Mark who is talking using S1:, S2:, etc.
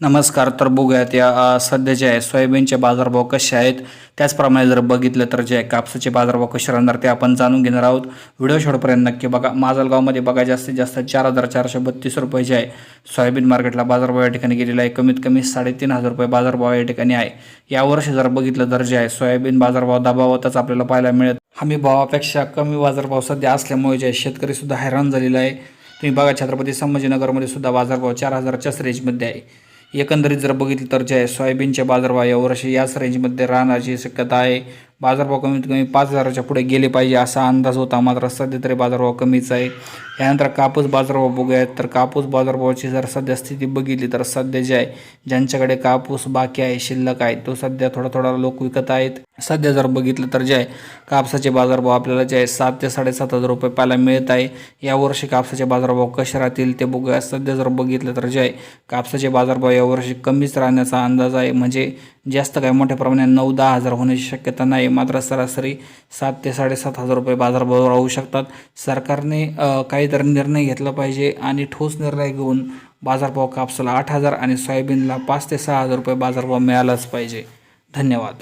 S1: नमस्कार तर बघूयात या सध्या जे आहे सोयाबीनचे बाजारभाव कसे आहेत? त्याचप्रमाणे जर बघितलं तर जे आहे कापसाचे बाजारभाव कसे राहणार ते आपण जाणून घेणार आहोत. व्हिडिओ शेवटपर्यंत नक्की बघा. माजलगावमध्ये बघा जास्तीत जास्त चार हजार चारशे बत्तीस रुपये जे आहे सोयाबीन मार्केटला बाजारभाव या ठिकाणी गेलेला आहे. कमीत कमी साडेतीन हजार रुपये बाजारभाव या ठिकाणी आहे. यावर्षी जर बघितलं तर जे आहे सोयाबीन बाजारभाव दबावातच आपल्याला पाहायला मिळत. हमी भावापेक्षा कमी बाजारभाव सध्या असल्यामुळे जे आहे शेतकरी सुद्धा हैराण झालेला आहे. तुम्ही बघा छत्रपती संभाजीनगरमध्ये सुद्धा बाजारभाव चार हजारच्याच रेंजमध्ये आहे. एकंदरीत जर बघितलं तर जे आहे सोयाबीनच्या बाजारभाव यावर्षी याच रेंजमध्ये राहण्याची शक्यता आहे. बाजारभाव कमीत कमी पाच हजाराच्या पुढे गेले पाहिजे असा अंदाज होता. मात्र सध्या तरी बाजारभाव कमीच आहे. यानंतर कापूस बाजारभाव बघूयात. तर कापूस बाजारभावाची जर सध्या स्थिती बघितली तर सध्या जे आहे ज्यांच्याकडे कापूस बाकी आहे शिल्लक आहे तो सध्या थोडा थोडा लोक विकत आहेत. सध्या जर बघितलं तर जे आहे कापसाचे बाजारभाव आपल्याला जे आहे सात ते साडेसात हजार रुपये पाहायला मिळत आहे. यावर्षी कापसाचे बाजारभाव कसे राहतील ते बघूया. सध्या जर बघितलं तर जे आहे कापसाचे बाजारभाव यावर्षी कमीच राहण्याचा अंदाज आहे. म्हणजे जास्त काही मोठ्या प्रमाणात नऊ दहा हजार होण्याची शक्यता नाही. मात्र सरासरी सात ते साडेसात हजार रुपये बाजारभाव राहू शकतात. सरकारने काहीतरी निर्णय घेतला पाहिजे आणि ठोस निर्णय घेऊन बाजारभाव कापसाला आठ हजार आणि सोयाबीनला पाच ते सहा हजार रुपये बाजारभाव मिळालाच पाहिजे. धन्यवाद.